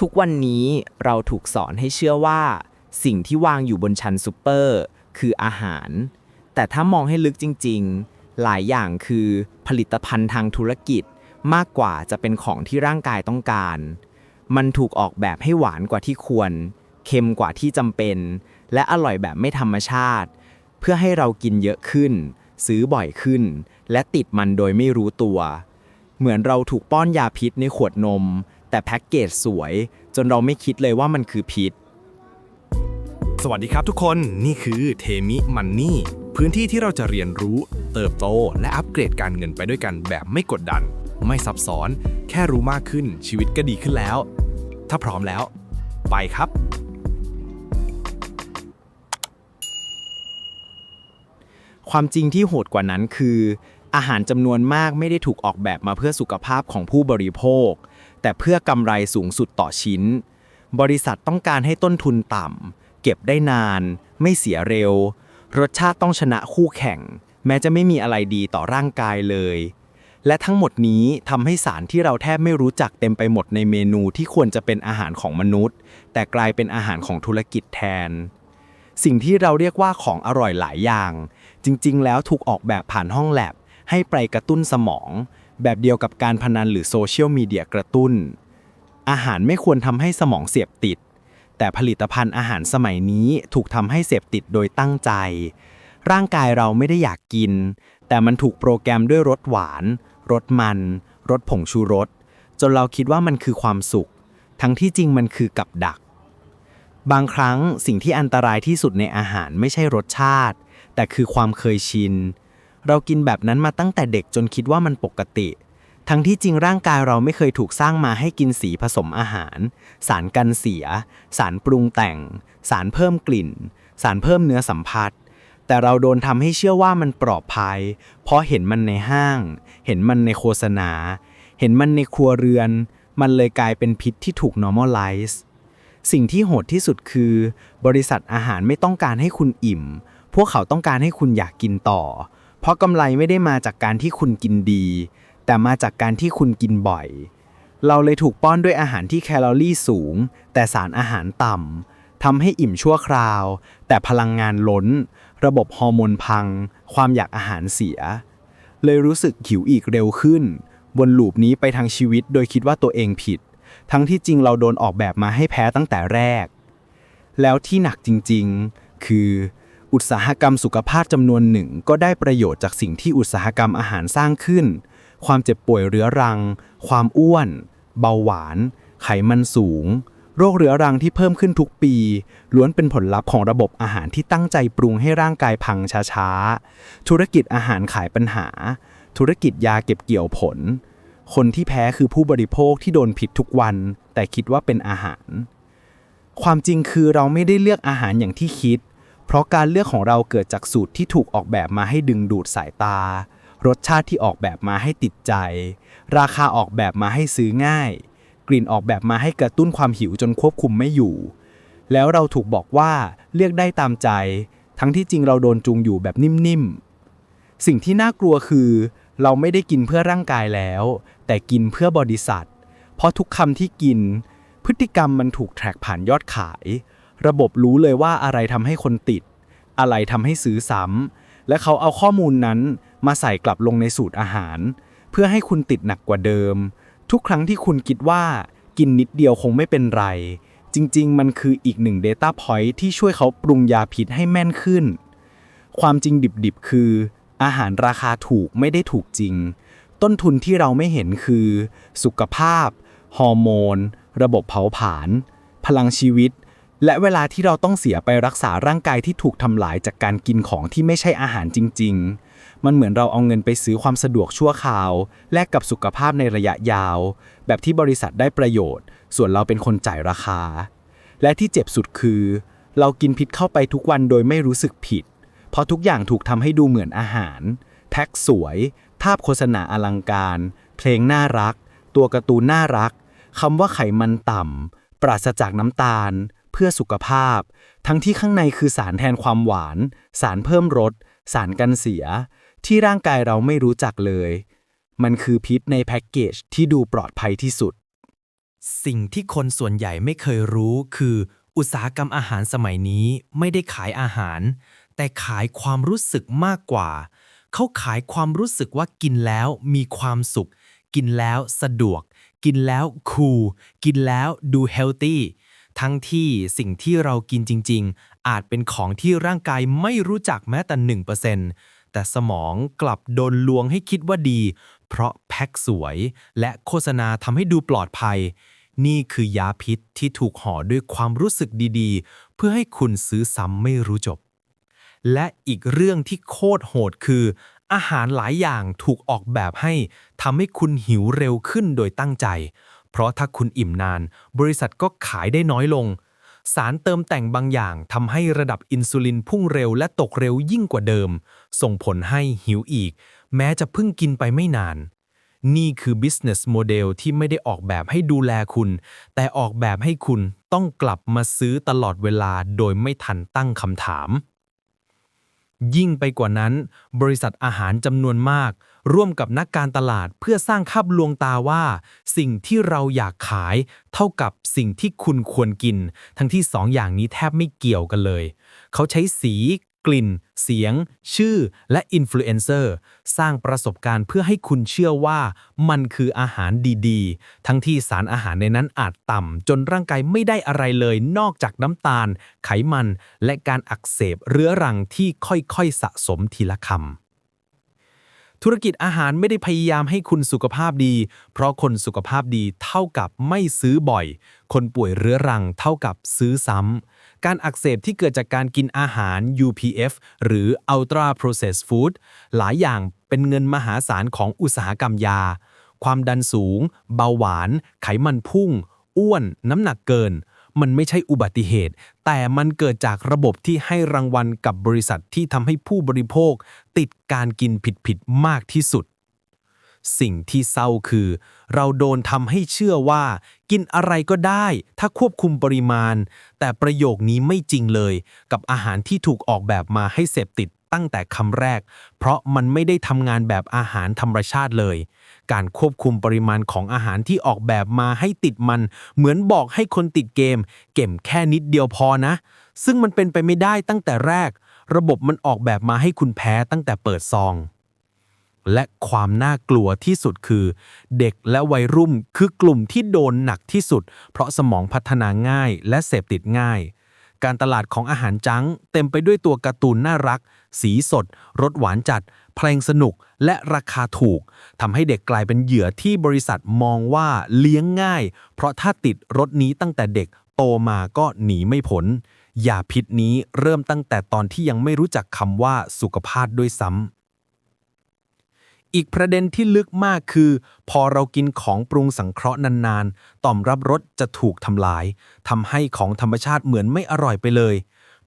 ทุกวันนี้เราถูกสอนให้เชื่อว่า สิ่งที่วางอยู่บนชั้นซูเปอร์ คืออาหาร แต่ถ้ามองให้ลึกจริง ๆ หลายอย่างคือผลิตภัณฑ์ทางธุรกิจมากกว่าจะเป็นของที่ร่างกายต้องการ มันถูกออกแบบให้หวานกว่าที่ควร เค็มกว่าที่จำเป็น และอร่อยแบบไม่ธรรมชาติ เพื่อให้เรากินเยอะขึ้น ซื้อบ่อยขึ้น และติดมันโดยไม่รู้ตัว เหมือนเราถูกป้อนยาพิษในขวดนม แต่แพ็กเกจสวย จนเราไม่คิดเลยว่ามันคือพิษ สวัสดีครับทุกคนนี่คือเทมิมันนี่พื้นที่ที่เราจะเรียนรู้ เติบโต และอัปเกรดการเงินไปด้วยกันแบบไม่กดดัน ไม่ซับซ้อน แค่รู้มากขึ้นชีวิตก็ดีขึ้นแล้ว ถ้าพร้อมแล้ว ไปครับ ความจริงที่โหดกว่านั้นคือ อาหารจำนวนมากไม่ได้ถูกออกแบบมาเพื่อสุขภาพของผู้บริโภค แต่เพื่อกำไรสูงสุดต่อชิ้น บริษัทต้องการให้ต้นทุนต่ำ เก็บได้นาน ไม่เสียเร็ว รสชาติต้องชนะคู่แข่ง แม้จะไม่มีอะไรดีต่อร่างกายเลย และทั้งหมดนี้ทำให้สารที่เราแทบไม่รู้จักเต็มไปหมดในเมนูที่ควรจะเป็นอาหารของมนุษย์ แต่กลายเป็นอาหารของธุรกิจแทน สิ่งที่เราเรียกว่าของอร่อยหลายอย่าง จริง ๆ แล้วถูกออกแบบผ่านห้องแลบให้ไปกระตุ้นสมอง แบบเดียวกับการพนันหรือโซเชียลมีเดียกระตุ้น อาหารไม่ควรทำให้สมองเสพติด แต่ผลิตภัณฑ์อาหารสมัยนี้ถูกทำให้เสพติดโดยตั้งใจ ร่างกายเราไม่ได้อยากกิน แต่มันถูกโปรแกรมด้วยรสหวานรสมันรสผงชูรส จนเราคิดว่ามันคือความสุข ทั้งที่จริงมันคือกับดัก บางครั้งสิ่งที่อันตรายที่สุดในอาหารไม่ใช่รสชาติ แต่คือความเคยชิน เรากินแบบนั้นมาตั้งแต่เด็กจนคิดว่ามันปกติ ทั้งที่จริงร่างกายเราไม่เคยถูกสร้างมาให้กินสีผสมอาหาร สารกันเสีย สารปรุงแต่ง สารเพิ่มกลิ่น สารเพิ่มเนื้อสัมผัส แต่เราโดนทำให้เชื่อว่ามันปลอดภัย เพราะเห็นมันในห้าง เห็นมันในโฆษณา เห็นมันในครัวเรือน มันเลยกลายเป็นพิษที่ถูก normalize สิ่งที่โหดที่สุดคือ บริษัทอาหารไม่ต้องการให้คุณอิ่ม พวกเขาต้องการให้คุณอยากกินต่อ เพราะกำไรไม่ได้มาจากการที่คุณกินดี แต่มาจากการที่คุณกินบ่อย เราเลยถูกป้อนด้วยอาหารที่แคลอรี่สูง แต่สารอาหารต่ำทำให้อิ่มชั่วคราว แต่พลังงานล้น ระบบฮอร์โมนพัง ความอยากอาหารเสีย เลยรู้สึกหิวอีกเร็วขึ้น บนลูปนี้ไปทางชีวิตโดยคิดว่าตัวเองผิด ทั้งที่จริงเราโดนออกแบบมาให้แพ้ตั้งแต่แรก แล้วที่หนักจริง ๆ คือ อุตสาหกรรมสุขภาพจำนวนหนึ่งก็ได้ประโยชน์จากสิ่งที่อุตสาหกรรมอาหารสร้างขึ้น ความเจ็บป่วยเรื้อรัง ความอ้วน เบาหวาน ไขมันสูง โรคเรื้อรังที่เพิ่มขึ้นทุกปี ล้วนเป็นผลลัพธ์ของระบบอาหารที่ตั้งใจปรุงให้ร่างกายพังช้าๆ ธุรกิจอาหารขายปัญหา ธุรกิจยาเก็บเกี่ยวผล คนที่แพ้คือผู้บริโภคที่โดนผิดทุกวัน แต่คิดว่าเป็นอาหาร ความจริงคือเราไม่ได้เลือกอาหารอย่างที่คิด เพราะการเลือกของเราเกิดจากสูตรที่ถูกออกแบบมาให้ดึงดูดสายตา รสชาติที่ออกแบบมาให้ติดใจ ราคาออกแบบมาให้ซื้อง่าย กลิ่นออกแบบมาให้กระตุ้นความหิวจนควบคุมไม่อยู่ แล้วเราถูกบอกว่าเลือกได้ตามใจ ทั้งที่จริงเราโดนจูงอยู่แบบนิ่มๆ สิ่งที่น่ากลัวคือ เราไม่ได้กินเพื่อร่างกายแล้ว แต่กินเพื่อบริษัท เพราะทุกคำที่กิน พฤติกรรมมันถูกแทร็กผ่านยอดขาย ระบบรู้เลยว่าอะไรทำให้คนติด อะไรทำให้ซื้อซ้ำและเขาเอาข้อมูลนั้นมาใส่กลับลงในสูตรอาหาร เพื่อให้คุณติดหนักกว่าเดิม ทุกครั้งที่คุณคิดว่ากินนิดเดียวคงไม่เป็นไร จริง ๆ มันคืออีกหนึ่ง Data Point ที่ช่วยเขาปรุงยาพิษให้แม่นขึ้น ความจริงดิบๆ คือ อาหารราคาถูกไม่ได้ถูกจริง ต้นทุนที่เราไม่เห็นคือ สุขภาพ ฮอร์โมน ระบบเผาผลาญพลังชีวิต และเวลาที่เราต้องเสียไปรักษาร่างกายที่ถูกทำลายจากการกินของที่ไม่ใช่อาหารจริง ๆ มันเหมือนเราเอาเงินไปซื้อความสะดวกชั่วคราว แลกกับสุขภาพในระยะยาว แบบที่บริษัทได้ประโยชน์ ส่วนเราเป็นคนจ่ายราคา และที่เจ็บสุดคือ เรากินพิษเข้าไปทุกวันโดยไม่รู้สึกผิด เพราะทุกอย่างถูกทำให้ดูเหมือนอาหาร แพ็คสวย ภาพโฆษณาอลังการ เพลงน่ารัก ตัวการ์ตูนน่ารักคำว่าไขมันต่ำปราศจากน้ำตาล เพื่อสุขภาพ ทั้งที่ข้างในคือสารแทนความหวาน สารเพิ่มรส สารกันเสีย ที่ร่างกายเราไม่รู้จักเลย มันคือพิษในแพ็กเกจที่ดูปลอดภัยที่สุด สิ่งที่คนส่วนใหญ่ไม่เคยรู้คือ อุตสาหกรรมอาหารสมัยนี้ไม่ได้ขายอาหาร แต่ขายความรู้สึกมากกว่า เขาขายความรู้สึกว่ากินแล้วมีความสุข กินแล้วสะดวก กินแล้วคูลกินแล้วดูเฮลตี้ ทั้งที่สิ่งที่เรากินจริง ๆ อาจเป็นของที่ร่างกายไม่รู้จักแม้แต่1%แต่สมองกลับโดนลวงให้คิดว่าดี เพราะแพ็คสวย และโฆษณาทำให้ดูปลอดภัย นี่คือยาพิษที่ถูกห่อด้วยความรู้สึกดีๆ เพื่อให้คุณซื้อซ้ำไม่รู้จบ และอีกเรื่องที่โคตรโหดคือ อาหารหลายอย่างถูกออกแบบให้ทำให้คุณหิวเร็วขึ้นโดยตั้งใจ เพราะถ้าคุณอิ่มนาน บริษัทก็ขายได้น้อยลง สารเติมแต่งบางอย่างทำให้ระดับอินซูลินพุ่งเร็วและตกเร็วยิ่งกว่าเดิม ส่งผลให้หิวอีก แม้จะเพิ่งกินไปไม่นาน นี่คือ business model ที่ไม่ได้ออกแบบให้ดูแลคุณ แต่ออกแบบให้คุณต้องกลับมาซื้อตลอดเวลาโดยไม่ทันตั้งคำถาม ยิ่งไปกว่านั้น บริษัทอาหารจำนวนมาก ร่วมกับนักการตลาดเพื่อสร้างภาพลวงตาว่า สิ่งที่เราอยากขาย เท่ากับสิ่งที่คุณควรกิน ทั้งที่สองอย่างนี้แทบไม่เกี่ยวกันเลย เขาใช้สีกลิ่น เสียง ชื่อ และอินฟลูเอนเซอร์สร้างประสบการณ์เพื่อให้คุณเชื่อว่ามันคืออาหารดีๆ ทั้งที่สารอาหารในนั้นอาจต่ำ จนร่างกายไม่ได้อะไรเลยนอกจากน้ำตาล ไขมัน และการอักเสบเรื้อรังที่ค่อยๆสะสมทีละคำ ธุรกิจอาหารไม่ได้พยายามให้คุณสุขภาพดี เพราะคนสุขภาพดีเท่ากับไม่ซื้อบ่อย คนป่วยเรื้อรังเท่ากับซื้อซ้ำ การอักเสบที่เกิดจากการกินอาหาร UPF หรือ Ultra Processed Food หลายอย่างเป็นเงินมหาศาลของอุตสาหกรรมยา ความดันสูง เบาหวาน ไขมันพุ่ง อ้วน น้ำหนักเกิน มันไม่ใช่อุบัติเหตุ แต่มันเกิดจากระบบที่ให้รางวัลกับบริษัทที่ทำให้ผู้บริโภค ติดการกินผิดๆมากที่สุด สิ่งที่เศร้าคือ เราโดนทำให้เชื่อว่า กินอะไรก็ได้ ถ้าควบคุมปริมาณ แต่ประโยคนี้ไม่จริงเลย กับอาหารที่ถูกออกแบบมาให้เสพติด ตั้งแต่คำแรก เพราะมันไม่ได้ทำงานแบบอาหารธรรมชาติเลย การควบคุมปริมาณของอาหารที่ออกแบบมาให้ติดมัน เหมือนบอกให้คนติดเกม เก็บแค่นิดเดียวพอนะ ซึ่งมันเป็นไปไม่ได้ตั้งแต่แรก ระบบมันออกแบบมาให้คุณแพ้ตั้งแต่เปิดซองและความน่ากลัวที่สุดคือ เด็กและวัยรุ่นคือกลุ่มที่โดนหนักที่สุด เพราะสมองพัฒนาง่ายและเสพติดง่าย การตลาดของอาหารจังเต็มไปด้วยตัวการ์ตูนน่ารัก สีสด รสหวานจัด เพลงสนุก และราคาถูก ทำให้เด็กกลายเป็นเหยื่อที่บริษัทมองว่าเลี้ยงง่าย เพราะถ้าติดรสนี้ตั้งแต่เด็กโตมาก็หนีไม่พ้นยาพิษนี้เริ่มตั้งแต่ตอนที่ยังไม่รู้จักคำว่าสุขภาพด้วยซ้ำอีกประเด็นที่ลึกมากคือ พอเรากินของปรุงสังเคราะห์นานๆ ต่อมรับรสจะถูกทำลายทำให้ของธรรมชาติเหมือนไม่อร่อยไปเลย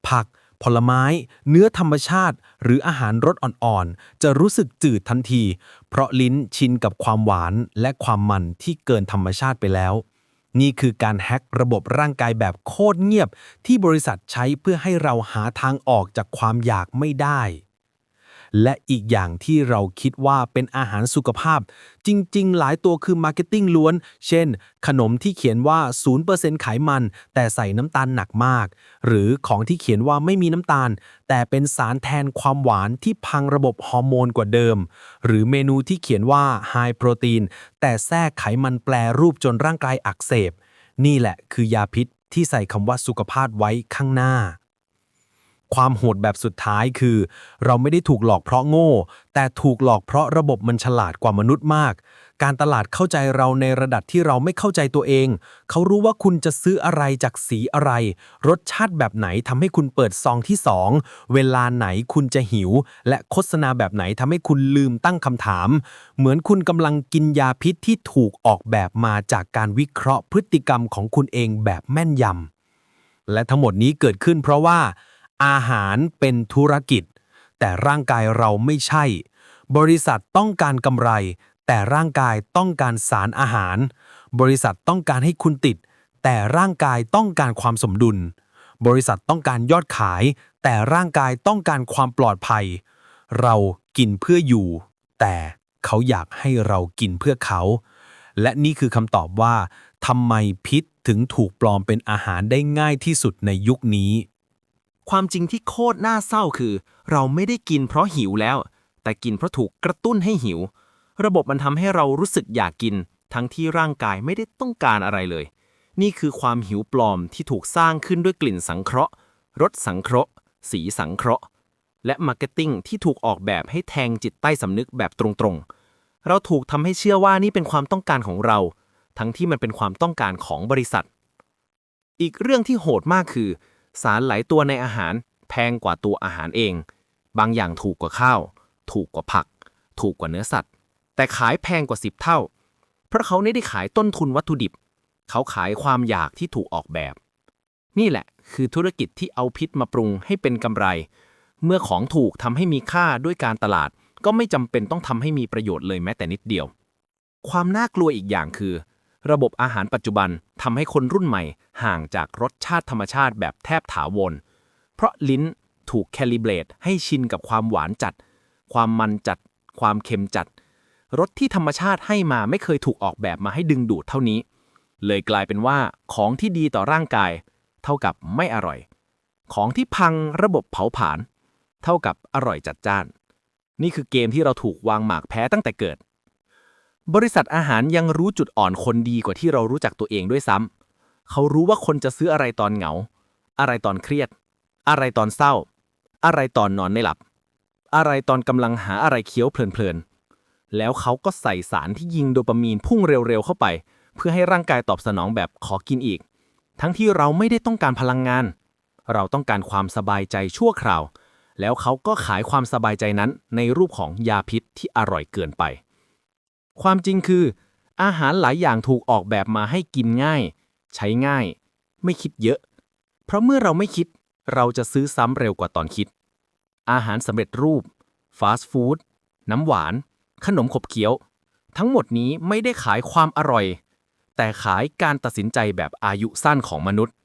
ผัก ผลไม้ เนื้อธรรมชาติ หรืออาหารรสอ่อนๆ จะรู้สึกจืดทันที เพราะลิ้นชินกับความหวานและความมันที่เกินธรรมชาติไปแล้ว นี่คือการแฮกระบบร่างกายแบบโคตรเงียบ ที่บริษัทใช้เพื่อให้เราหาทางออกจากความอยากไม่ได้ และอีกอย่างที่เราคิดว่าเป็นอาหารสุขภาพ จริง ๆ หลายตัวคือมาร์เก็ตติ้งล้วน เช่น ขนมที่เขียนว่า 0%ไขมัน แต่ใส่น้ำตาลหนักมาก หรือของที่เขียนว่าไม่มีน้ำตาล แต่เป็นสารแทนความหวานที่พังระบบฮอร์โมนกว่าเดิม หรือเมนูที่เขียนว่า High Protein แต่แทรกไขมันแปรรูปจนร่างกายอักเสบ นี่แหละคือยาพิษที่ใส่คำว่าสุขภาพไว้ข้างหน้า ความโหดแบบสุดท้ายคือ เราไม่ได้ถูกหลอกเพราะโง่ แต่ถูกหลอกเพราะระบบมันฉลาดกว่ามนุษย์มาก การตลาดเข้าใจเราในระดับที่เราไม่เข้าใจตัวเอง เขารู้ว่าคุณจะซื้ออะไรจากสีอะไร รสชาติแบบไหนทำให้คุณเปิดซองที่ 2 เวลาไหนคุณจะหิว และโฆษณาแบบไหนทำให้คุณลืมตั้งคำถาม เหมือนคุณกำลังกินยาพิษที่ถูกออกแบบมาจากการวิเคราะห์พฤติกรรมของคุณเองแบบแม่นยำและทั้งหมดนี้เกิดขึ้นเพราะว่า อาหารเป็นธุรกิจ แต่ร่างกายเราไม่ใช่ บริษัทต้องการกำไร แต่ร่างกายต้องการสารอาหาร บริษัทต้องการให้คุณติด แต่ร่างกายต้องการความสมดุล บริษัทต้องการยอดขาย แต่ร่างกายต้องการความปลอดภัย เรากินเพื่ออยู่ แต่เขาอยากให้เรากินเพื่อเขา และนี่คือคำตอบว่าทำไมพิษถึงถูกปลอมเป็นอาหารได้ง่ายที่สุดในยุคนี้ ความจริงที่โคตรน่าเศร้าคือ เราไม่ได้กินเพราะหิวแล้ว แต่กินเพราะถูกกระตุ้นให้หิว ระบบมันทำให้เรารู้สึกอยากกิน ทั้งที่ร่างกายไม่ได้ต้องการอะไรเลย นี่คือความหิวปลอมที่ถูกสร้างขึ้นด้วยกลิ่นสังเคราะห์รสสังเคราะห์ สีสังเคราะห์ และมาร์เก็ตติ้งที่ถูกออกแบบให้แทงจิตใต้สำนึกแบบตรงๆ เราถูกทำให้เชื่อว่านี่เป็นความต้องการของเรา ทั้งที่มันเป็นความต้องการของบริษัท อีกเรื่องที่โหดมากคือ สารหลายตัวในอาหาร แพงกว่าตัวอาหารเอง บางอย่างถูกกว่าข้าว ถูกกว่าผัก ถูกกว่าเนื้อสัตว์ แต่ขายแพงกว่า10เท่า เพราะเขาไม่ได้ขายต้นทุนวัตถุดิบ เขาขายความอยากที่ถูกออกแบบ นี่แหละคือธุรกิจที่เอาพิษมาปรุงให้เป็นกำไร เมื่อของถูกทำให้มีค่าด้วยการตลาด ก็ไม่จำเป็นต้องทำให้มีประโยชน์เลยแม้แต่นิดเดียว ความน่ากลัวอีกอย่างคือ ระบบอาหารปัจจุบันทำให้คนรุ่นใหม่ ห่างจากรสชาติธรรมชาติแบบแทบถาวร เพราะลิ้นถูกแคลิเบรตให้ชินกับความหวานจัด ความมันจัด ความเค็มจัด รสที่ธรรมชาติให้มาไม่เคยถูกออกแบบมาให้ดึงดูดเท่านี้ เลยกลายเป็นว่าของที่ดีต่อร่างกาย เท่ากับไม่อร่อย ของที่พังระบบเผาผลาญเท่ากับอร่อยจัดจ้าน นี่คือเกมที่เราถูกวางหมากแพ้ตั้งแต่เกิด บริษัทอาหารยังรู้จุดอ่อนคนดีกว่าที่เรารู้จักตัวเองด้วยซ้ำ เขารู้ว่าคนจะซื้ออะไรตอนเหงา อะไรตอนเครียด อะไรตอนเศร้า อะไรตอนนอนไม่หลับ อะไรตอนกำลังหาอะไรเคี้ยวเพลินๆ แล้วเขาก็ใส่สารที่ยิงโดปามีนพุ่งเร็วๆเข้าไป เพื่อให้ร่างกายตอบสนองแบบขอกินอีก ทั้งที่เราไม่ได้ต้องการพลังงาน เราต้องการความสบายใจชั่วคราว แล้วเขาก็ขายความสบายใจนั้นในรูปของยาพิษที่อร่อยเกินไป ความจริงคือ อาหารหลายอย่างถูกออกแบบมาให้กินง่าย ใช้ง่าย ไม่คิดเยอะ เพราะเมื่อเราไม่คิด เราจะซื้อซ้ำเร็วกว่าตอนคิด อาหารสำเร็จรูป ฟาสต์ฟู้ด น้ำหวาน ขนมขบเคี้ยว ทั้งหมดนี้ไม่ได้ขายความอร่อย แต่ขายการตัดสินใจแบบอายุสั้นของมนุษย์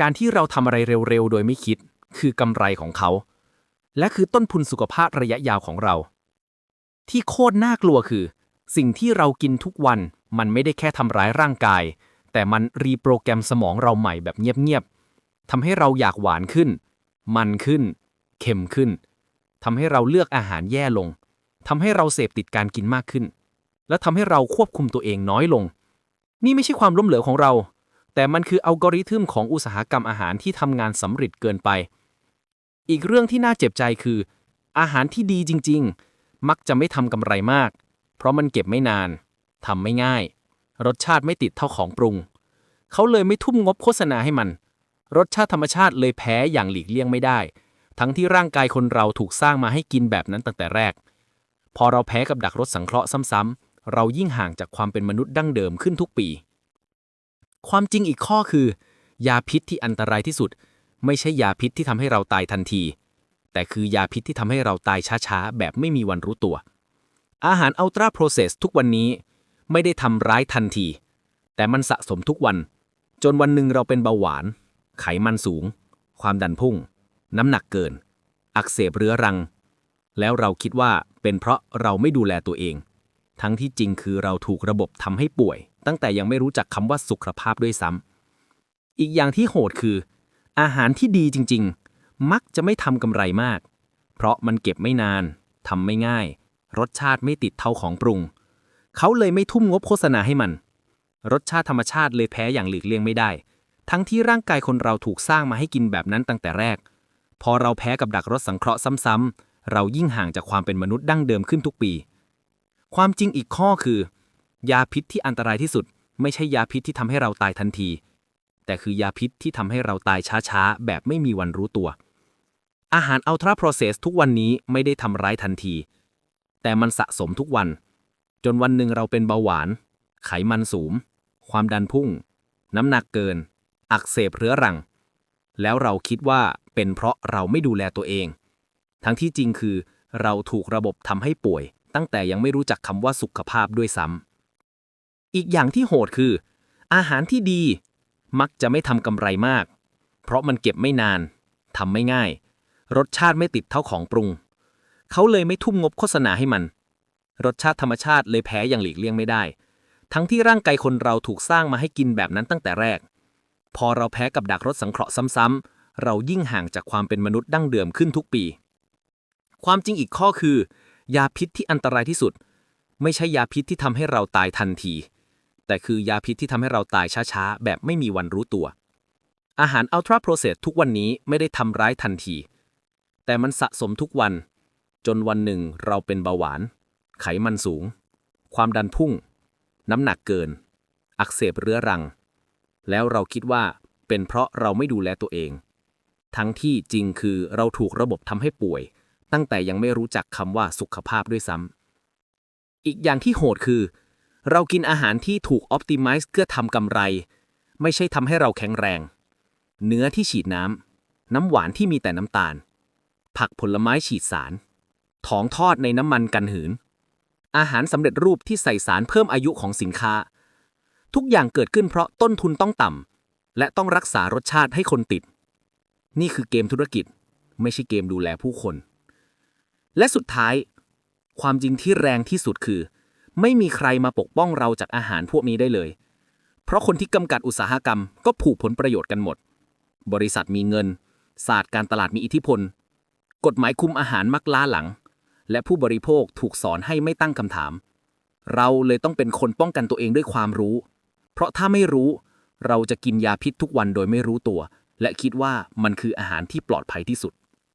การที่เราทำอะไรเร็วๆ โดยไม่คิด คือกำไรของเขา และคือต้นทุนสุขภาพระยะยาวของเรา ที่โคตรน่ากลัวคือ สิ่งที่เรากินทุกวันมันไม่ได้แค่ทำร้ายร่างกาย แต่มันรีโปรแกรมสมองเราใหม่แบบเงียบๆทำให้เราอยากหวานขึ้น มันขึ้น เค็มขึ้นทำให้เราเลือกอาหารแย่ลงทำให้เราเสพติดการกินมากขึ้น และทำให้เราควบคุมตัวเองน้อยลง นี่ไม่ใช่ความล้มเหลวของเรา แต่มันคืออัลกอริทึมของอุตสาหกรรมอาหารที่ทำงานสำเร็จเกินไป อีกเรื่องที่น่าเจ็บใจคือ อาหารที่ดีจริง ๆ มักจะไม่ทำกำไรมาก เพราะมันเก็บไม่นานทำไม่ง่าย รสชาติไม่ติดเท่าของปรุง เขาเลยไม่ทุ่มงบโฆษณาให้มัน รสชาติธรรมชาติเลยแพ้อย่างหลีกเลี่ยงไม่ได้ ทั้งที่ร่างกายคนเราถูกสร้างมาให้กินแบบนั้นตั้งแต่แรก พอเราแพ้กับดักรสสังเคราะห์ซ้ำๆเรายิ่งห่างจากความเป็นมนุษย์ดั้งเดิมขึ้นทุกปี ความจริงอีกข้อคือ ยาพิษที่อันตรายที่สุด ไม่ใช่ยาพิษที่ทำให้เราตายทันที แต่คือยาพิษที่ทำให้เราตายช้าๆแบบไม่มีวันรู้ตัว อาหารอัลตราโปรเซสทุกวันนี้ไม่ได้ทำร้ายทันที แต่มันสะสมทุกวัน จนวันหนึ่งเราเป็นเบาหวาน ไขมันสูง ความดันพุ่ง น้ำหนักเกิน อักเสบเรื้อรัง แล้วเราคิดว่าเป็นเพราะเราไม่ดูแลตัวเอง ทั้งที่จริงคือเราถูกระบบทำให้ป่วย ตั้งแต่ยังไม่รู้จักคำว่าสุขภาพด้วยซ้ำอีกอย่างที่โหดคือ อาหารที่ดีจริง ๆ มักจะไม่ทำกำไรมาก เพราะมันเก็บไม่นานทำไม่ง่าย รสชาติไม่ติดเท่าของปรุง เขาเลยไม่ทุ่มงบโฆษณาให้มัน รสชาติธรรมชาติเลยแพ้อย่างหลีกเลี่ยงไม่ได้ ทั้งที่ร่างกายคนเราถูกสร้างมาให้กินแบบนั้นตั้งแต่แรก พอเราแพ้กับดักรสสังเคราะห์ซ้ำๆเรายิ่งห่างจากความเป็นมนุษย์ดั้งเดิมขึ้นทุกปี ความจริงอีกข้อคือ ยาพิษที่อันตรายที่สุด ไม่ใช่ยาพิษที่ทำให้เราตายทันที แต่คือยาพิษที่ทำให้เราตายช้าๆ แบบไม่มีวันรู้ตัวอาหารอัลตราโปรเซสทุกวันนี้ไม่ได้ทำร้ายทันที แต่มันสะสมทุกวัน จนวันหนึ่งเราเป็นเบาหวาน ไขมันสูง ความดันพุ่ง น้ำหนักเกิน อักเสบเรื้อรัง แล้วเราคิดว่าเป็นเพราะเราไม่ดูแลตัวเอง ทั้งที่จริงคือ เราถูกระบบทำให้ป่วย ตั้งแต่ยังไม่รู้จักคำว่าสุขภาพด้วยซ้ำอีกอย่างที่โหดคือ อาหารที่ดี มักจะไม่ทำกำไรมาก เพราะมันเก็บไม่นานทำไม่ง่าย รสชาติไม่ติดเท่าของปรุง เขาเลยไม่ทุ่มงบโฆษณาให้มัน รสชาติธรรมชาติเลยแพ้อย่างหลีกเลี่ยงไม่ได้ ทั้งที่ร่างกายคนเราถูกสร้างมาให้กินแบบนั้นตั้งแต่แรก พอเราแพ้กับดักรถสังเคราะห์ซ้ำๆเรายิ่งห่างจากความเป็นมนุษย์ดั้งเดิมขึ้นทุกปี ความจริงอีกข้อคือ ยาพิษที่อันตรายที่สุด ไม่ใช่ยาพิษที่ทำให้เราตายทันที แต่คือยาพิษที่ทำให้เราตายช้าๆแบบไม่มีวันรู้ตัว อาหารอัลตราโปรเซสทุกวันนี้ไม่ได้ทำร้ายทันที แต่มันสะสมทุกวัน จนวันหนึ่งเราเป็นเบาหวาน ไขมันสูง ความดันพุ่ง น้ำหนักเกิน อักเสบเรื้อรัง แล้วเราคิดว่าเป็นเพราะเราไม่ดูแลตัวเอง ทั้งที่จริงคือเราถูกระบบทำให้ป่วย ตั้งแต่ยังไม่รู้จักคำว่าสุขภาพด้วยซ้ำอีกอย่างที่โหดคือ เรากินอาหารที่ถูกออ t ติ i z e เพื่อทำกำไร ไม่ใช่ทำให้เราแข็งแรง เนื้อที่ฉีดน้ำน้ำหวานที่มีแต่น้ำตาล ผักผลไม้ฉีดสาร ของทอดในน้ำมันกันหืน อาหารสำเร็จรูปที่ใส่สารเพิ่มอายุของสินค้า ทุกอย่างเกิดขึ้นเพราะต้นทุนต้องต่ำและต้องรักษารสชาติให้คนติด นี่คือเกมธุรกิจ ไม่ใช่เกมดูแลผู้คน และสุดท้าย ความจริงที่แรงที่สุดคือ ไม่มีใครมาปกป้องเราจากอาหารพวกนี้ได้เลย เพราะคนที่กำกัดอุตสาหกรรมก็ผูกผลประโยชน์กันหมด บริษัทมีเงินศาสตร์การตลาดมีอิทธิพล กฎหมายคุมอาหารมักล้าหลัง และผู้บริโภคถูกสอนให้ไม่ตั้งคำถาม เราเลยต้องเป็นคนป้องกันตัวเองด้วยความรู้ เพราะถ้าไม่รู้ เราจะกินยาพิษทุกวันโดยไม่รู้ตัว และคิดว่ามันคืออาหารที่ปลอดภัยที่สุด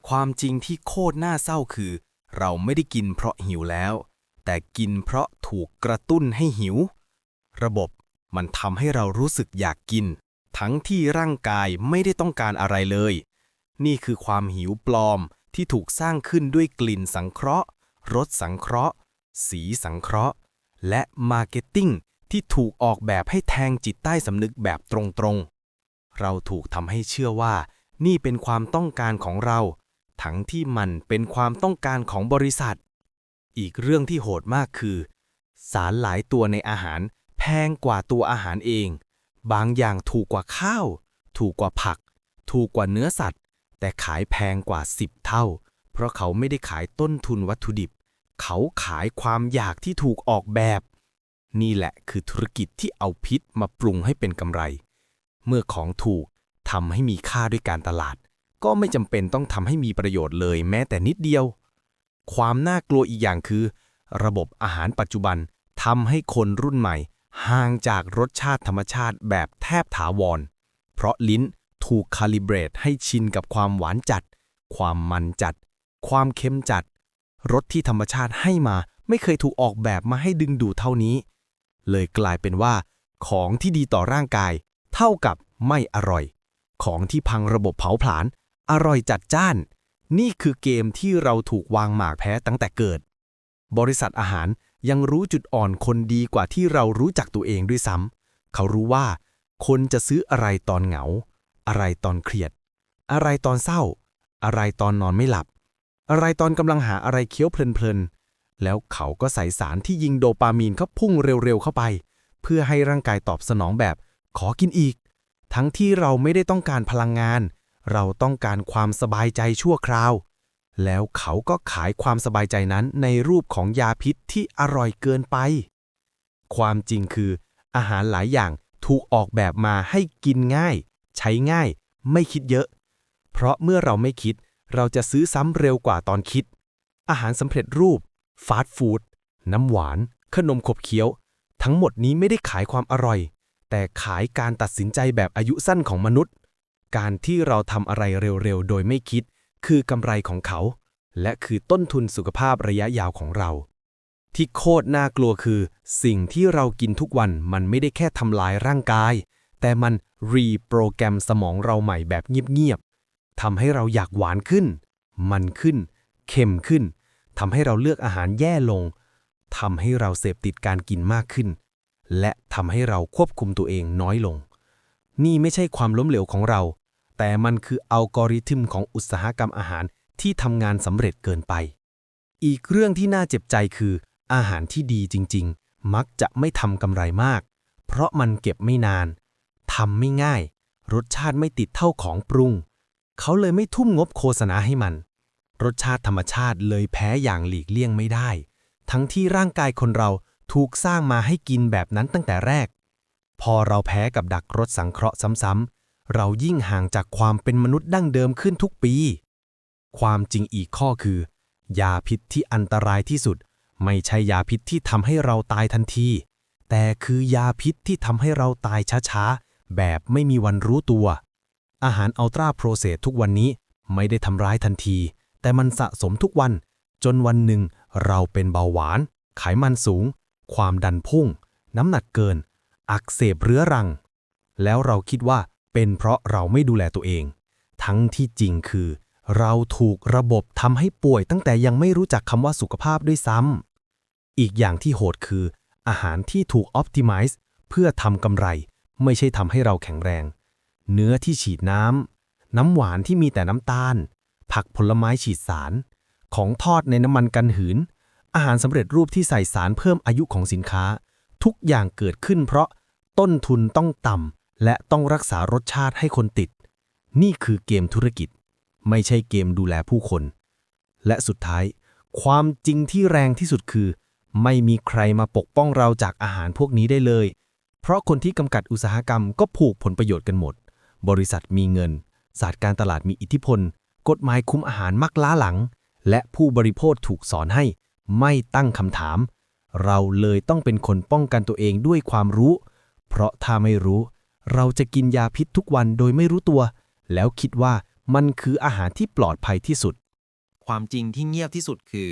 ความจริงที่โคตรน่าเศร้าคือ เราไม่ได้กินเพราะหิวแล้ว แต่กินเพราะถูกกระตุ้นให้หิว ระบบมันทำให้เรารู้สึกอยากกิน ทั้งที่ร่างกายไม่ได้ต้องการอะไรเลย นี่คือความหิวปลอม ที่ถูกสร้างขึ้นด้วยกลิ่นสังเคราะห์ รสสังเคราะห์ สีสังเคราะห์ และมาร์เก็ตติ้งที่ถูกออกแบบให้แทงจิตใต้สำนึกแบบตรงๆ เราถูกทำให้เชื่อว่า นี่เป็นความต้องการของเรา ทั้งที่มันเป็นความต้องการของบริษัท อีกเรื่องที่โหดมากคือ สารหลายตัวในอาหารแพงกว่าตัวอาหารเอง บางอย่างถูกกว่าข้าว ถูกกว่าผัก ถูกกว่าเนื้อสัตว์ แต่ขายแพงกว่า 10 เท่า เพราะเขาไม่ได้ขายต้นทุนวัตถุดิบ เขาขายความอยากที่ถูกออกแบบ นี่แหละคือธุรกิจที่เอาพิษมาปรุงให้เป็นกำไร เมื่อของถูกทำให้มีค่าด้วยการตลาด ก็ไม่จำเป็นต้องทำให้มีประโยชน์เลยแม้แต่นิดเดียว ความน่ากลัวอีกอย่างคือ ระบบอาหารปัจจุบันทำให้คนรุ่นใหม่ห่างจากรสชาติธรรมชาติแบบแทบถาวร เพราะลิ้น ถูกคาลิเบรตให้ชินกับความหวานจัด ความมันจัด ความเค็มจัด รสที่ธรรมชาติให้มาไม่เคยถูกออกแบบมาให้ดึงดูดเท่านี้ เลยกลายเป็นว่า ของที่ดีต่อร่างกาย เท่ากับไม่อร่อย ของที่พังระบบเผาผลาญอร่อยจัดจ้าน นี่คือเกมที่เราถูกวางหมากแพ้ตั้งแต่เกิด บริษัทอาหารยังรู้จุดอ่อนคนดีกว่าที่เรารู้จักตัวเองด้วยซ้ำเขารู้ว่า คนจะซื้ออะไรตอนเหงา อะไรตอนเครียด อะไรตอนเศร้า อะไรตอนนอนไม่หลับ อะไรตอนกำลังหาอะไรเคี้ยวเพลินๆ แล้วเขาก็ใส่สารที่ยิงโดปามีนเข้าพุ่งเร็วๆเข้าไป เพื่อให้ร่างกายตอบสนองแบบ ขอกินอีก ทั้งที่เราไม่ได้ต้องการพลังงาน เราต้องการความสบายใจชั่วคราว แล้วเขาก็ขายความสบายใจนั้นในรูปของยาพิษที่อร่อยเกินไป ความจริงคือ อาหารหลายอย่างถูกออกแบบมาให้กินง่าย ใช้ง่าย ไม่คิดเยอะ เพราะเมื่อเราไม่คิด เราจะซื้อซ้ำเร็วกว่าตอนคิด อาหารสำเร็จรูป ฟาสต์ฟู้ด น้ำหวาน ขนมขบเคี้ยว ทั้งหมดนี้ไม่ได้ขายความอร่อย แต่ขายการตัดสินใจแบบอายุสั้นของมนุษย์ การที่เราทำอะไรเร็วๆ โดยไม่คิด คือกำไรของเขา และคือต้นทุนสุขภาพระยะยาวของเราที่โคตรน่ากลัวคือ สิ่งที่เรากินทุกวันมันไม่ได้แค่ทำลายร่างกาย แต่มันรีโปรแกรมสมองเราใหม่แบบเงียบๆทำให้เราอยากหวานขึ้น มันขึ้น เค็มขึ้นทำให้เราเลือกอาหารแย่ลงทำให้เราเสพติดการกินมากขึ้น และทำให้เราควบคุมตัวเองน้อยลง นี่ไม่ใช่ความล้มเหลวของเรา แต่มันคืออัลกอริทึมของอุตสาหกรรมอาหารที่ทำงานสำเร็จเกินไป อีกเรื่องที่น่าเจ็บใจคือ อาหารที่ดีจริง ๆ มักจะไม่ทำกำไรมาก เพราะมันเก็บไม่นาน ทำไม่ง่าย รสชาติไม่ติดเท่าของปรุง เขาเลยไม่ทุ่มงบโฆษณาให้มัน รสชาติธรรมชาติเลยแพ้อย่างหลีกเลี่ยงไม่ได้ ทั้งที่ร่างกายคนเราถูกสร้างมาให้กินแบบนั้นตั้งแต่แรก พอเราแพ้กับดักรถสังเคราะห์ซ้ำๆ เรายิ่งห่างจากความเป็นมนุษย์ดั้งเดิมขึ้นทุกปี ความจริงอีกข้อคือ ยาพิษที่อันตรายที่สุด ไม่ใช่ยาพิษที่ทำให้เราตายทันที แต่คือยาพิษที่ทำให้เราตายช้าๆ แบบไม่มีวันรู้ตัว อาหารอัลตราโปรเซสทุกวันนี้ไม่ได้ทำร้ายทันที แต่มันสะสมทุกวัน จนวันหนึ่งเราเป็นเบาหวาน ไขมันสูง ความดันพุ่ง น้ำหนักเกิน อักเสบเรื้อรัง แล้วเราคิดว่าเป็นเพราะเราไม่ดูแลตัวเอง ทั้งที่จริงคือ เราถูกระบบทำให้ป่วยตั้งแต่ยังไม่รู้จักคำว่าสุขภาพด้วยซ้ำอีกอย่างที่โหดคือ อาหารที่ถูก optimize เพื่อทำกำไร ไม่ใช่ทำให้เราแข็งแรง เนื้อที่ฉีดน้ำ น้ำหวานที่มีแต่น้ำตาล ผักผลไม้ฉีดสาร ของทอดในน้ำมันกันหืน อาหารสำเร็จรูปที่ใส่สารเพิ่มอายุของสินค้า ทุกอย่างเกิดขึ้นเพราะต้นทุนต้องต่ำและต้องรักษารสชาติให้คนติด นี่คือเกมธุรกิจ ไม่ใช่เกมดูแลผู้คน และสุดท้าย ความจริงที่แรงที่สุดคือ ไม่มีใครมาปกป้องเราจากอาหารพวกนี้ได้เลย เพราะคนที่กำกัดอุตสาหกรรมก็ผูกผลประโยชน์กันหมด บริษัทมีเงิน ศาสตร์การตลาดมีอิทธิพล กฎหมายคุมอาหารมักล้าหลัง และผู้บริโภคถูกสอนให้ ไม่ตั้งคำถาม เราเลยต้องเป็นคนป้องกันตัวเองด้วยความรู้ เพราะถ้าไม่รู้ เราจะกินยาพิษทุกวันโดยไม่รู้ตัว แล้วคิดว่ามันคืออาหารที่ปลอดภัยที่สุด ความจริงที่เงียบที่สุดคือ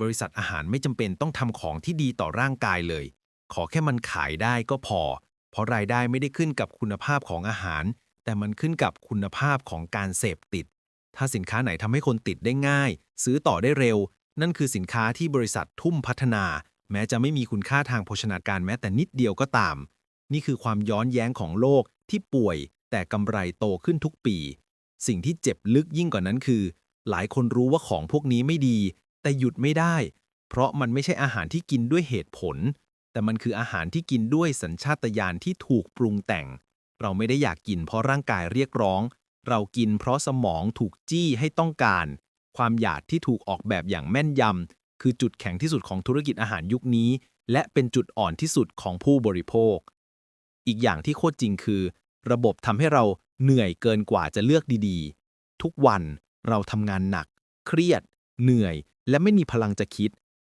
บริษัทอาหารไม่จำเป็นต้องทำของที่ดีต่อร่างกายเลย ขอแค่มันขายได้ก็พอ เพราะรายได้ไม่ได้ขึ้นกับคุณภาพของอาหาร แต่มันขึ้นกับคุณภาพของการเสพติด ถ้าสินค้าไหนทำให้คนติดได้ง่าย ซื้อต่อได้เร็ว นั่นคือสินค้าที่บริษัททุ่มพัฒนา แม้จะไม่มีคุณค่าทางโภชนาการแม้แต่นิดเดียวก็ตาม นี่คือความย้อนแย้งของโลกที่ป่วย แต่กำไรโตขึ้นทุกปี สิ่งที่เจ็บลึกยิ่งกว่านั้นคือ หลายคนรู้ว่าของพวกนี้ไม่ดี แต่หยุดไม่ได้ เพราะมันไม่ใช่อาหารที่กินด้วยเหตุผล แต่มันคืออาหารที่กินด้วยสัญชาตญาณที่ถูกปรุงแต่ง เราไม่ได้อยากกินเพราะร่างกายเรียกร้อง เรากินเพราะสมองถูกจี้ให้ต้องการ ความอยากที่ถูกออกแบบอย่างแม่นยำคือจุดแข็งที่สุดของธุรกิจอาหารยุคนี้ และเป็นจุดอ่อนที่สุดของผู้บริโภค อีกอย่างที่โคตรจริงคือ ระบบทำให้เราเหนื่อยเกินกว่าจะเลือกดีๆ ทุกวันเราทำงานหนัก เครียด เหนื่อย และไม่มีพลังจะคิด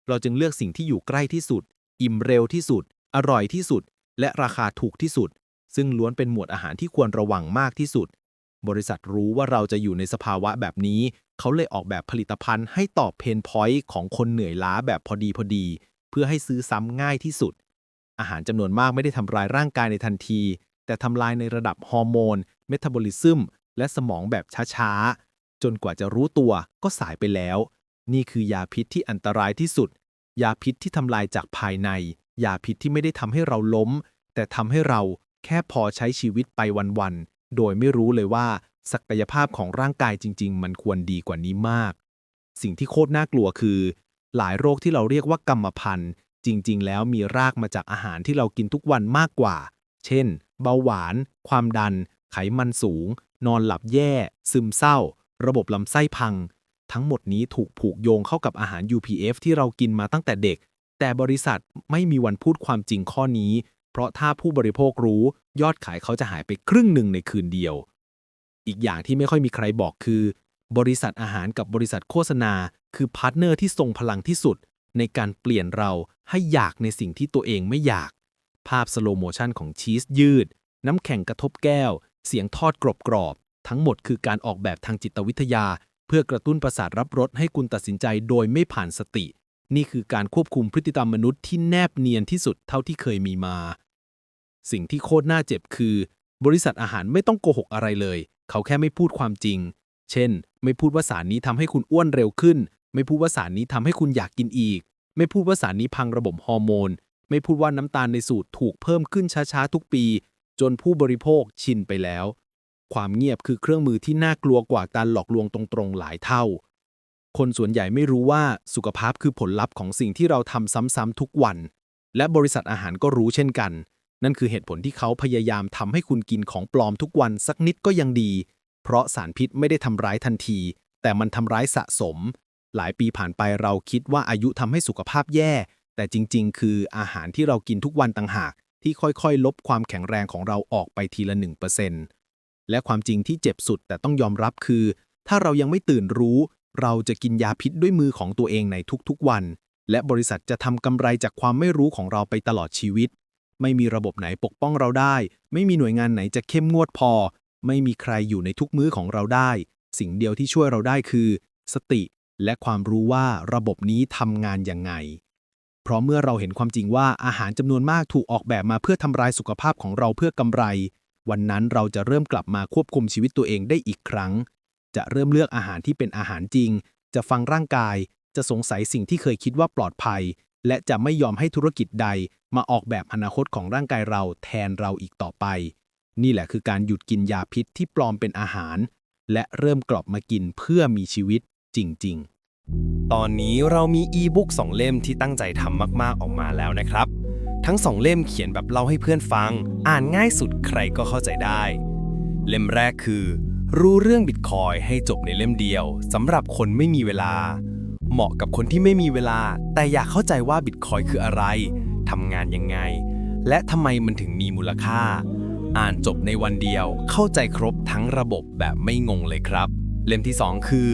เราจึงเลือกสิ่งที่อยู่ใกล้ที่สุด อิ่มเร็วที่สุด อร่อยที่สุด และราคาถูกที่สุด ซึ่งล้วนเป็นหมวดอาหารที่ควรระวังมากที่สุด บริษัทรู้ว่าเราจะอยู่ในสภาวะแบบนี้ เขาเลยออกแบบผลิตภัณฑ์ให้ตอบเพนพอยต์ของคนเหนื่อยล้าแบบพอดีพอดี เพื่อให้ซื้อซ้ำง่ายที่สุด อาหารจำนวนมากไม่ได้ทำลายร่างกายในทันที แต่ทำลายในระดับฮอร์โมน เมตาบอลิซึม และสมองแบบช้าๆ จนกว่าจะรู้ตัวก็สายไปแล้ว นี่คือยาพิษที่อันตรายที่สุด ยาพิษที่ทำลายจากภายใน ยาพิษที่ไม่ได้ทำให้เราล้ม แต่ทำให้เราแค่พอใช้ชีวิตไปวันๆ โดยไม่รู้เลยว่า ศักยภาพของร่างกายจริง ๆ มันควรดีกว่านี้มาก สิ่งที่โคตรน่ากลัวคือ หลายโรคที่เราเรียกว่ากรรมพันธุ์จริง ๆ แล้วมีรากมาจากอาหารที่เรากินทุกวันมากกว่า เช่น เบาหวาน ความดัน ไขมันสูง นอนหลับแย่ ซึมเศร้า ระบบลำไส้พัง ทั้งหมดนี้ถูกผูกโยงเข้ากับอาหาร UPF ที่เรากินมาตั้งแต่เด็ก แต่บริษัทไม่มีวันพูดความจริงข้อนี้ เพราะถ้าผู้บริโภครู้ยอดขายเขาจะหายไปครึ่งหนึ่งในคืนเดียว อีกอย่างที่ไม่ค่อยมีใครบอกคือ บริษัทอาหารกับบริษัทโฆษณา คือพาร์ทเนอร์ที่ทรงพลังที่สุด ในการเปลี่ยนเราให้อยากในสิ่งที่ตัวเองไม่อยาก ภาพสโลโมชันของชีสยืด น้ำแข็งกระทบแก้ว เสียงทอดกรอบๆทั้งหมดคือการออกแบบทางจิตวิทยา เพื่อกระตุ้นประสาทรับรสให้คุณตัดสินใจโดยไม่ผ่านสติ นี่คือการควบคุมพฤติกรรมมนุษย์ที่แนบเนียนที่สุดเท่าที่เคยมีมา สิ่งที่โคตรน่าเจ็บคือ บริษัทอาหารไม่ต้องโกหกอะไรเลย เขาแค่ไม่พูดความจริง เช่น ไม่พูดว่าสารนี้ทำให้คุณอ้วนเร็วขึ้น ไม่พูดว่าสารนี้ทำให้คุณอยากกินอีก ไม่พูดว่าสารนี้พังระบบฮอร์โมน ไม่พูดว่าน้ำตาลในสูตรถูกเพิ่มขึ้นช้าๆทุกปี จนผู้บริโภคชินไปแล้ว ความเงียบคือเครื่องมือที่น่ากลัวกว่าการหลอกลวงตรงๆหลายเท่า คนส่วนใหญ่ไม่รู้ว่าสุขภาพคือผลลัพธ์ของสิ่งที่เราทำซ้ำๆทุกวัน และบริษัทอาหารก็รู้เช่นกัน นั่นคือเหตุผลที่เขาพยายามทำให้คุณกินของปลอมทุกวันสักนิดก็ยังดี เพราะสารพิษไม่ได้ทำร้ายทันที แต่มันทำร้ายสะสม หลายปีผ่านไปเราคิดว่าอายุทำให้สุขภาพแย่ แต่จริง ๆ คืออาหารที่เรากินทุกวันต่างหาก ที่ค่อยๆ ลบความแข็งแรงของเราออกไปทีละ1% และความจริงที่เจ็บสุดแต่ต้องยอมรับคือ ถ้าเรายังไม่ตื่นรู้ เราจะกินยาพิษด้วยมือของตัวเองในทุกๆวัน และบริษัทจะทำกำไรจากความไม่รู้ของเราไปตลอดชีวิต ไม่มีระบบไหนปกป้องเราได้ ไม่มีหน่วยงานไหนจะเข้มงวดพอ ไม่มีใครอยู่ในทุกมื้อของเราได้ สิ่งเดียวที่ช่วยเราได้คือ สติ และความรู้ว่าระบบนี้ทำงานยังไงเพราะเมื่อเราเห็นความจริงว่าอาหารจำนวนมากถูกออกแบบมาเพื่อทำลายสุขภาพของเราเพื่อกำไร วันนั้นเราจะเริ่มกลับมาควบคุมชีวิตตัวเองได้อีกครั้ง จะเริ่มเลือกอาหารที่เป็นอาหารจริง จะฟังร่างกาย จะสงสัยสิ่งที่เคยคิดว่าปลอดภัย และจะไม่ยอมให้ธุรกิจใด มาออกแบบอนาคตของร่างกายเราแทนเราอีกต่อไป นี่แหละคือการหยุดกินยาพิษที่ปลอมเป็นอาหาร และเริ่มกลับมากินเพื่อมีชีวิตจริง ๆ ตอนนี้เรามีอีบุ๊กสองเล่มที่ตั้งใจทำมาก ๆ ออกมาแล้วนะครับ ทั้งสองเล่มเขียนแบบเล่าให้เพื่อนฟัง อ่านง่ายสุดใครก็เข้าใจได้ เล่มแรกคือ รู้เรื่องบิตคอยให้จบในเล่มเดียวสำหรับคนไม่มีเวลา เหมาะกับคนที่ไม่มีเวลา แต่อยากเข้าใจว่าบิตคอยคืออะไรทำงานยังไง และทำไมมันถึงมีมูลค่า อ่านจบในวันเดียวเข้าใจครบทั้งระบบแบบไม่งงเลยครับ เล่มที่ 2 คือ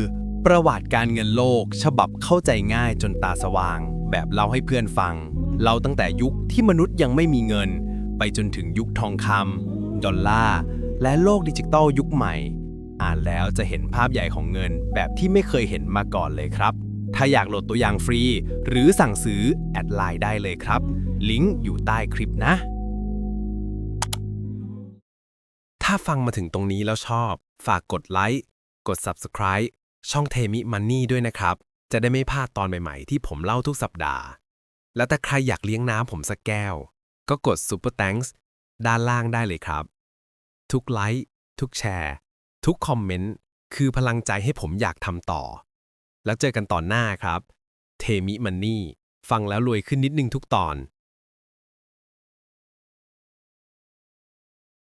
ประวัติการเงินโลก ฉบับเข้าใจง่ายจนตาสว่าง แบบเล่าให้เพื่อนฟัง เล่าตั้งแต่ยุคที่มนุษย์ยังไม่มีเงิน ไปจนถึงยุคทองคำดอลลาร์และโลกดิจิตอลยุคใหม่ อ่านแล้วจะเห็นภาพใหญ่ของเงินแบบที่ไม่เคยเห็นมาก่อนเลยครับ ถ้าอยากโหลดตัวอย่างฟรี หรือสั่งซื้อ แอดไลน์ได้เลยครับ ลิงก์อยู่ใต้คลิปนะ ถ้าฟังมาถึงตรงนี้แล้วชอบ ฝากกดไลค์กด Subscribe ช่องเทมิมันนี่ด้วยนะครับ จะได้ไม่พลาดตอนใหม่ๆ ที่ผมเล่าทุกสัปดาห์ แล้วถ้าใครอยากเลี้ยงน้ำผมสักแก้ว ก็กด Super Thanks ด้านล่างได้เลยครับ ทุกไลค์ทุกแชร์ ทุกคอมเมนต์ คือพลังใจให้ผมอยากทำต่อ แล้วเจอกันตอนหน้าครับ เทมิมันนี่ ฟังแล้วรวยขึ้นนิดนึงทุกตอน